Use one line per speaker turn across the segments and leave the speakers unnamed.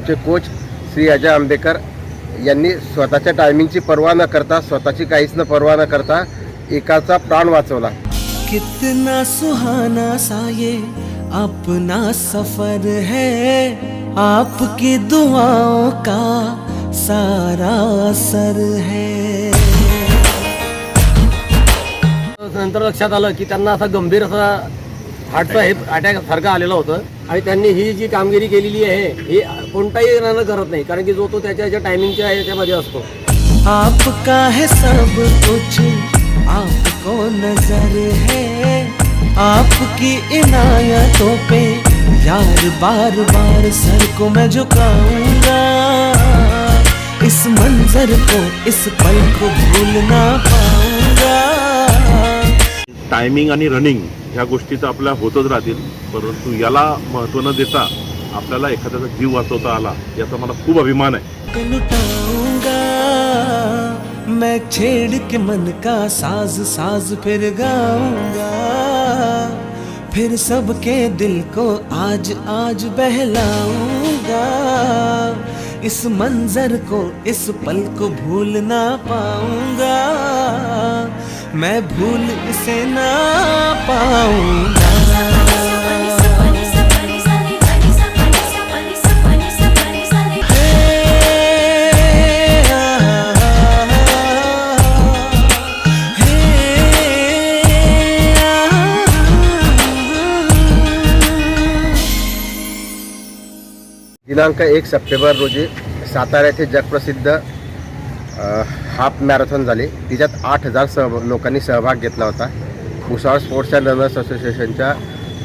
श्री अजय आंबेकर यांनी स्वतःच्या टायमिंगची पर्वा न करता स्वतःची काहीच न पर्वा न करता एकाचा प्राण वाचवला.
कितना सुहाना सा ये अपना सफर है आपकी दुआओं का सारा असर है।
नंतर लक्षात आलं की त्यांना असा गंभीर असा हार्टचा हे अटॅक सारखं आलेलं होतं. आणि त्यांनी ही जी कामगिरी केलेली आहे ही कोणताही रन करत नाही कारण की जो तो त्याच्या ज्या टायमिंगच्या याच्यामध्ये असतो.
आपका है सब कुछ आपको नजर है? आपकी इनायतों पे यार बार बार सर को मैं झुकाऊंगा। इस मंजर को इस पल को भूलना
टायमिंग आणि रनिंग ह्या गोष्टी तर आपल्या होतच राहतील. परंतु याला महत्त्व न देता आपल्याला एखाद्याचा जीव वाचवता आला याचा मला खूप अभिमान आहे.
मैं छेड़ के मन का साज साज फिर गाऊंगा। फिर सबके दिल को आज आज बहलाऊंगा। इस मंजर को इस पल को भूल ना पाऊंगा। मैं भूल इसे ना पाऊँगा।
दिनांक एक सप्टेंबर रोजी सातारा येथे जगप्रसिद्ध अ, हाफ मॅरेथॉन झाली. तिच्यात आठ हजार सह लोकांनी सहभाग घेतला होता. भुसावळ स्पोर्ट्स अँड रनर्स असोसिएशनच्या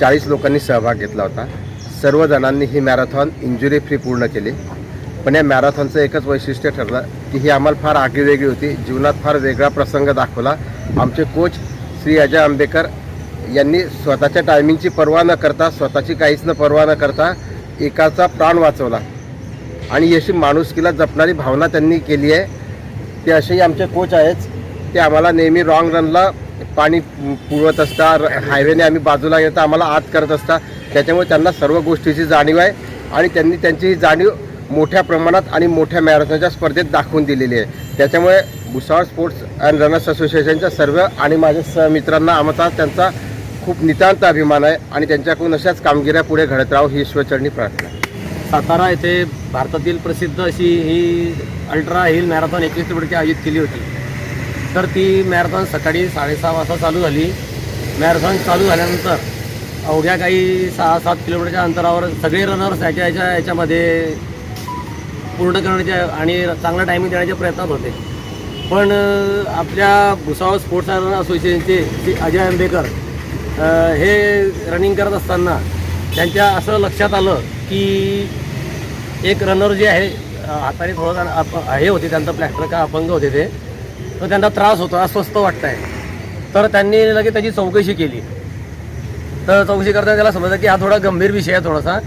चाळीस लोकांनी सहभाग घेतला होता. सर्व जणांनी ही मॅरेथॉन इंजुरी फ्री पूर्ण केली. पण या मॅरेथॉनचं एकच वैशिष्ट्य ठरलं की ही आम्हाला फार आगळीवेगळी होती. जीवनात फार वेगळा प्रसंग दाखवला. आमचे कोच श्री अजय आंबेकर यांनी स्वतःच्या टायमिंगची पर्वा न करता स्वतःची काहीच न पर्वा न करता एकाचा प्राण वाचवला. आणि यशी अशी माणुसकीला जपणारी भावना त्यांनी केली आहे. ते असेही आमचे कोच आहेत. ते आम्हाला नेहमी रॉंग रनला पाणी पुरवत असता हायवेने आम्ही बाजूला येतं आम्हाला आत करत असता त्याच्यामुळे त्यांना सर्व गोष्टीची जाणीव आहे आणि त्यांनी त्यांची ही जाणीव मोठ्या प्रमाणात आणि मोठ्या मॅरेथॉनच्या स्पर्धेत दाखवून दिलेली आहे. त्याच्यामुळे भुसावळ स्पोर्ट्स अँड रनर्स असोसिएशनच्या सर्व आणि माझ्या सहमित्रांना आमचा त्यांचा खूप नितांत अभिमान आहे आणि त्यांच्याकडून अशाच कामगिऱ्या पुढे घडत राहो ही ईश्वरचरणी प्रार्थना
सातारा येथे भारतातील प्रसिद्ध अशी ही अल्ट्रा हिल मॅरेथॉन एकवीस किलोमीटरची आयोजित केली होती. तर ती मॅरेथॉन सकाळी साडेसहा वाजता चालू झाली. मॅरेथॉन चालू झाल्यानंतर अवघ्या काही सहा सात किलोमीटरच्या अंतरावर सगळे रनर्स याच्या याच्या याच्यामध्ये पूर्ण करण्याच्या आणि चांगला टायमिंग देण्याच्या प्रयत्नात होते. पण आपल्या भुसावळ स्पोर्ट्स अँड असोसिएशनचे श्री अजय आंबेकर हे रनिंग करत असताना त्यांच्या असं लक्षात आलं की एक रनर जे आहे हाताने थोडं अप हे होते त्यांचं प्लॅस्टर का अपंग होते ते. तर त्यांना त्रास होतो अस्वस्थ वाटत आहे तर त्यांनी लगेच त्याची चौकशी केली. तर चौकशी करताना त्याला समजलं की हा थोडा गंभीर विषय आहे थोडासा.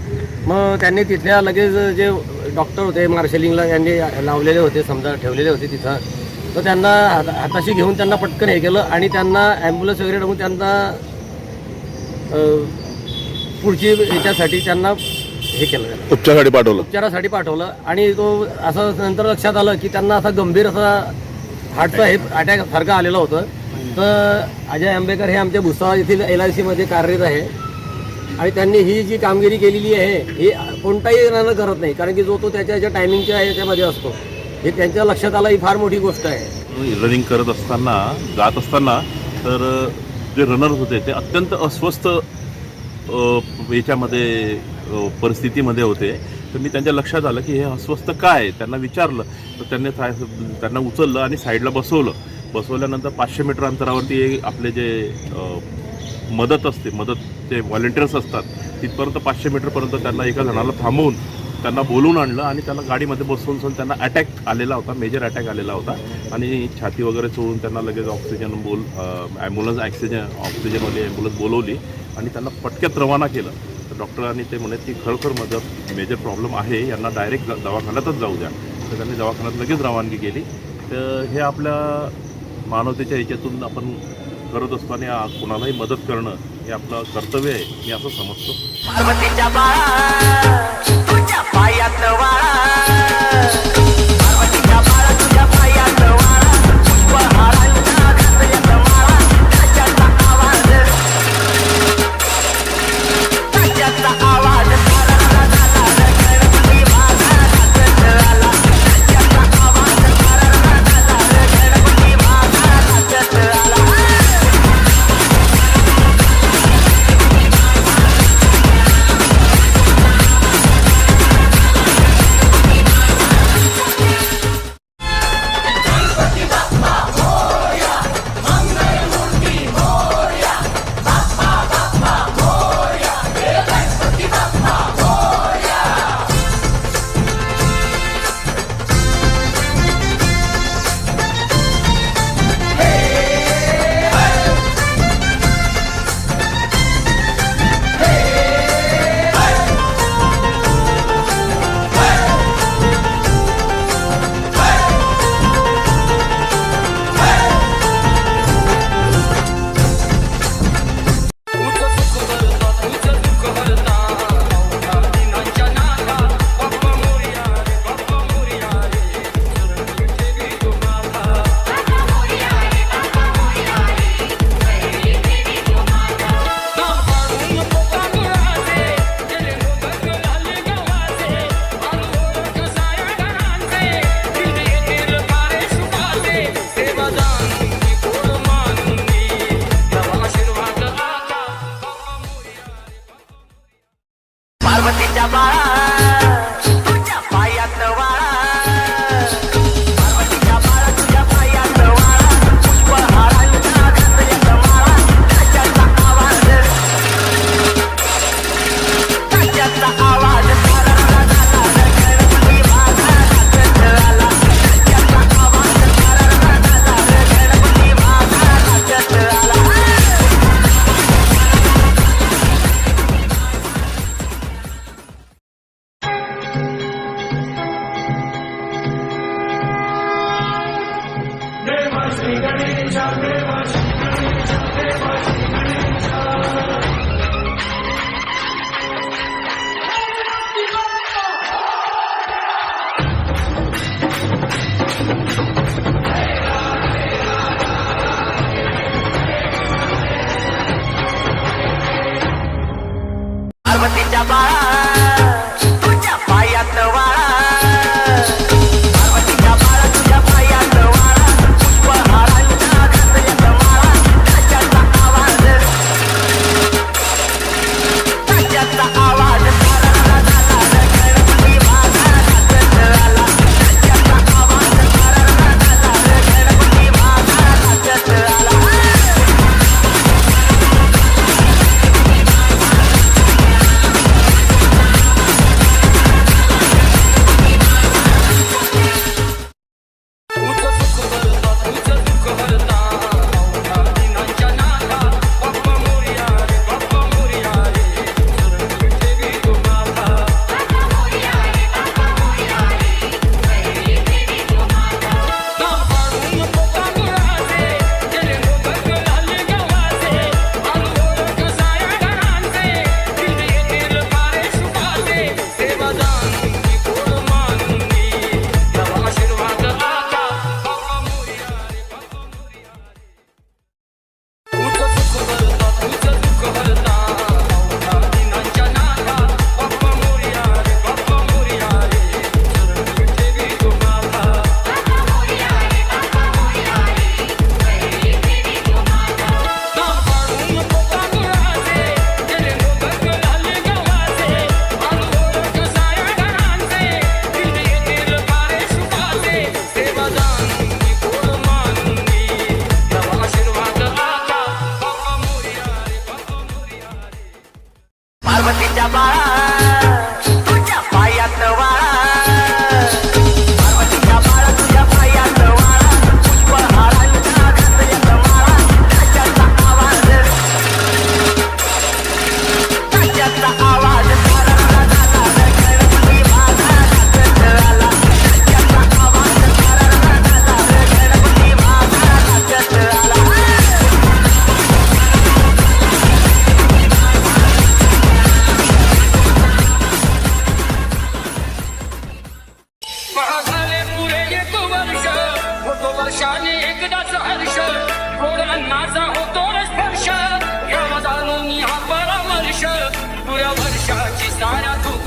मग त्यांनी तिथल्या लगेच जे डॉक्टर होते मार्शलिंगला यांनी लावलेले होते समजा ठेवलेले होते तिथं. तर त्यांना हात हाताशी घेऊन त्यांना पटकन हे केलं आणि त्यांना ॲम्ब्युलन्स वगैरे टाकून त्यांना पुढची याच्यासाठी त्यांना हे केलं. त्याला
उपचारासाठी पाठवलं.
उपचारासाठी पाठवलं. आणि तो असं नंतर लक्षात आलं की त्यांना असा गंभीर असा हार्टचा हे अटॅक सारखं आलेलं होतं. तर अजय आंबेकर हे आमच्या भुसावळ येथील एल आय सीमध्ये कार्यरत आहे. आणि त्यांनी ही जी कामगिरी केलेली आहे ही कोणताही रन करत नाही. कारण की जो तो त्याच्या याच्या टायमिंगच्या याच्यामध्ये असतो. हे त्यांच्या लक्षात आलं ही फार मोठी गोष्ट आहे.
रनिंग करत असताना जात असताना तर जे रनर्स होते ते अत्यंत अस्वस्थ याच्यामध्ये परिस्थितीमध्ये होते. तर मी त्यांच्या लक्षात आलं की हे अस्वस्थ काय त्यांना विचारलं. तर त्यांनी त्यांना उचललं आणि साईडला बसवलं. बसवल्यानंतर पाचशे मीटर अंतरावरती आपले जे मदत असते मदत जे व्हॉलेंटियर्स असतात तिथपर्यंत पाचशे मीटरपर्यंत त्यांना एका जणाला थांबवून त्यांना बोलून आणलं आणि त्यांना गाडीमध्ये बसवून सण त्यांना अटॅक आलेला होता मेजर अटॅक आलेला होता. आणि छाती वगैरे चोळून त्यांना लगेच ऑक्सिजन बोल ॲम्ब्युलन्स ॲक्सिजन ऑक्सिजनवाली ॲम्ब्युलन्स बोलवली. आणि त्यांना पटक्यात रवाना केलं तर डॉक्टरांनी ते म्हणे की खरोखर माझं मेजर प्रॉब्लेम आहे यांना डायरेक्ट दवाखान्यातच जाऊ द्या. तर त्यांनी दवाखान्यात लगेच रवानगी केली. तर हे आपल्या मानवतेच्या ह्याच्यातून आपण करत असतो आणि मदत करणं हे आपलं कर्तव्य आहे मी असं समजतो.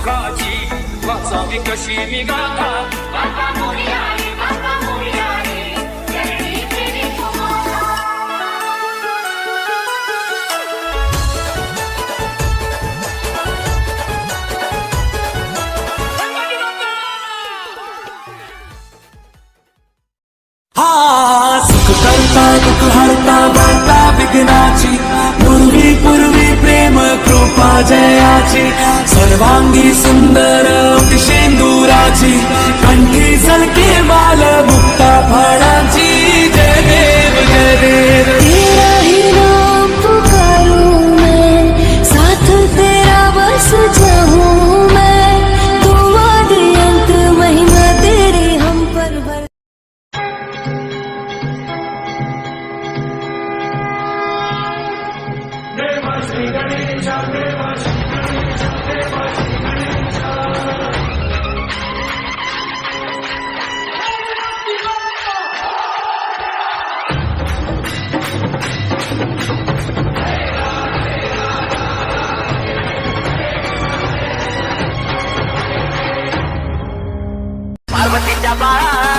गावाची वाचावी कशी मी गाथा
करता, दुख हरता, वार्ता विघ्नाची, पूर्वी पूर्वी प्रेम, कृपा, जयाची. सर्वांगी सुंदर शेंदुराची कंठी झलके माल मुक्ता
vida.